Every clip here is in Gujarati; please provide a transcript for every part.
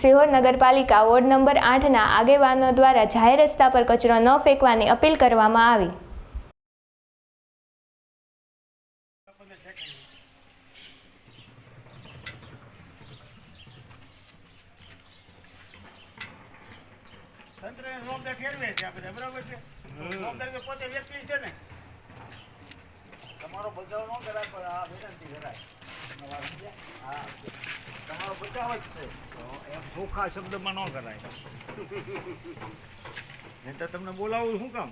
સિહોર નગરપાલિકા વોર્ડ નંબર આઠના આગેવાનો દ્વારા જાહેર રસ્તા પર કચરો ન ફેંકવાની અપીલ કરવામાં આવી. તંત્ર જવાબદાર ઠેરવે છે આપણે બરાબર છે? જવાબદારી તો પોતે વ્યક્તિ છે ને. તમારો બચાવ ન કરાય પણ આ વિનંતી કરાય. બચાવ જ છે. એમ ખોખા શબ્દમાં ન કરાય નહીં તમને બોલાવું શું કામ?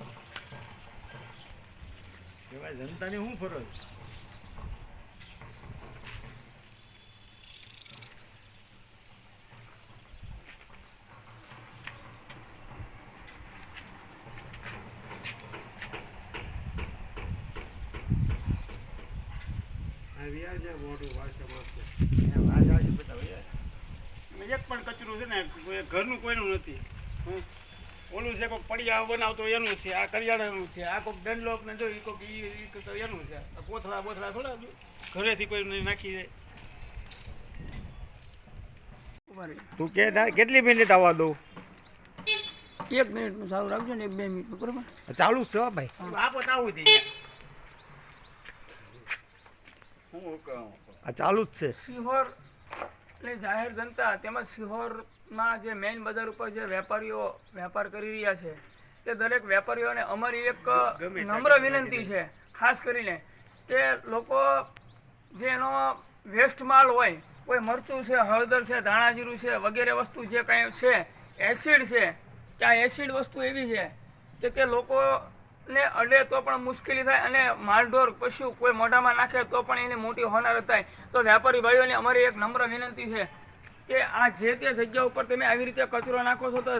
કહેવાય જનતાની શું ફરજ એમ આ જાજી બતાવો યાર. એક પણ કચરું છે ને ઘરનું કોઈનું નથી. હમ. ઓલું છે કોઈક પડિયા બનાવતો એનું છે આ કરિયાણાનું છે આ કોઈક ડનલોપ ને જો એ કોઈક એનું છે. આ કોથળા બોથળા થોડા ઘરેથી કોઈ નહીં નાખી દે. તું કે તારે કેટલી મિનિટ આવવા દઉં? એક મિનિટનું સારું રાખજો ને એક બે મિનિટનું બરાબર? ચાલુ જ છે ભાઈ. આપો તો આવું દઈએ આ ચાલુ જ છે. સિહોરની જાહેર જનતા તેમજ સિહોરના જે મેઇન બજાર ઉપર જે વેપારીઓ વેપાર કરી રહ્યા છે તે દરેક વેપારીઓને અમારી એક નમ્ર વિનંતી છે ખાસ કરીને કે લોકો જે એનો વેસ્ટ માલ હોય કોઈ મરચું છે હળદર છે ધાણા જીરું છે વગેરે વસ્તુ જે કાંઈ છે એસિડ છે કે આ એસિડ વસ્તુ એવી છે કે તે લોકોને અડે તો પણ મુશ્કેલી થાય અને માલઢોર પશુ કોઈ મોઢામાં નાખે તો પણ એની મોટી હોનારત થાય. તો વ્યાપારી ભાઈઓને અમારી એક નમ્ર વિનંતી છે કે આ જે તે જગ્યા ઉપર તમે આવી રીતે કચરો નાખો છો તો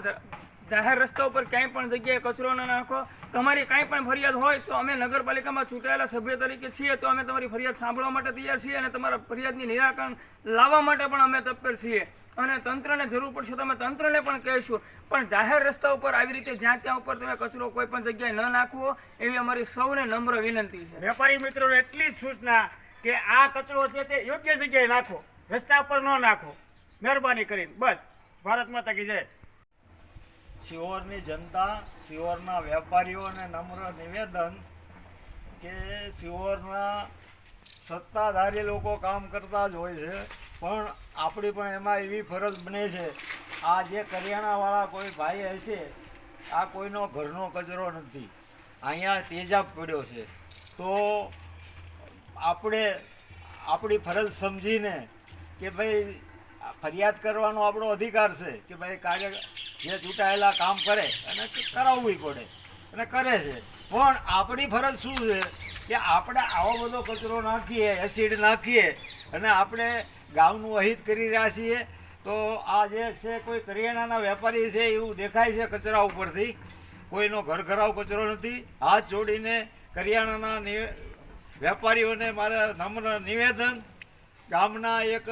જાહેર રસ્તા ઉપર ક્યાંય પણ જગ્યાએ કચરો ન નાખો. તમારી કાંઈ પણ ફરિયાદ હોય તો અમે નગરપાલિકામાં ચૂંટાયેલા સભ્ય તરીકે છીએ તો અમે તમારી ફરિયાદ સાંભળવા માટે તૈયાર છીએ અને તમારા ફરિયાદની નિરાકરણ લાવવા માટે પણ અમે તત્પર છીએ. અને તંત્રને જરૂર પડશે તો અમે તંત્રને પણ કહીશું. પણ જાહેર રસ્તા ઉપર આવી રીતે જ્યાં ત્યાં ઉપર તમે કચરો કોઈ પણ જગ્યાએ ન નાખવો એવી અમારી સૌને નમ્ર વિનંતી છે. વેપારી મિત્રોને એટલી જ સૂચના કે આ કચરો છે તે યોગ્ય જગ્યાએ નાખો. રસ્તા પર ન નાખો. મહેરબાની કરીને. બસ. ભારત માતા કી જય. સિહોરની જનતા, સિહોરના વેપારીઓને નમ્ર નિવેદન કે સિહોરના સત્તાધારી લોકો કામ કરતા જ હોય છે. પણ આપણી પણ એમાં એવી ફરજ બને છે. આ જે કરિયાણાવાળા કોઈ ભાઈ હશે આ કોઈનો ઘરનો કચરો નથી. અહીંયા તેજાબ પડ્યો છે. તો આપણે, આપણી ફરજ સમજીને કે ભાઈ ફરિયાદ કરવાનો આપણો અધિકાર છે કે ભાઈ કાર્ય જે ચૂંટાયેલા કામ કરે અને કરાવવું પડે અને કરે છે. પણ આપણી ફરજ શું છે કે આપણે આવો બધો કચરો નાખીએ એસિડ નાખીએ અને આપણે ગામનું અહિત કરી રહ્યા છીએ. તો આ જે છે, કોઈ કરિયાણાના વેપારી છે, એવું દેખાય છે કચરા ઉપરથી. કોઈનો ઘર ઘરાવ કચરો નથી. હાથ જોડીને કરિયાણાના વેપારીઓને મારા નમ્ર નિવેદન. ગામના એક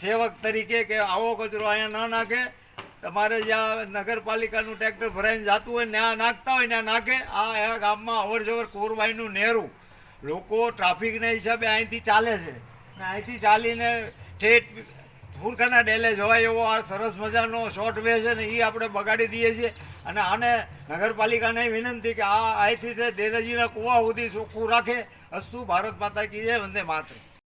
સેવક તરીકે કે આવો કચરો અહીંયા ન નાખે. તમારે જ્યાં નગરપાલિકાનું ટ્રેક્ટર ભરાઈને જતું હોય, ત્યાં નાખતા હોય, ત્યાં નાખે. આ ગામમાં અવર જવર કોરબાઈનું નહેરું લોકો ટ્રાફિકના હિસાબે અહીંથી ચાલે છે. અને અહીંથી ચાલીને ઠેઠ હુરખાના ડેલે જવાય એવો આ સરસ મજાનો શોર્ટ વે છે ને એ આપણે બગાડી દઈએ છીએ. અને આને નગરપાલિકાને વિનંતી કે આ અહીંથી દેદાજીના કુવા સુધી ચોખ્ખું રાખે. અસ્તુ ભારત માતા કી જય, વંદે માતરમ.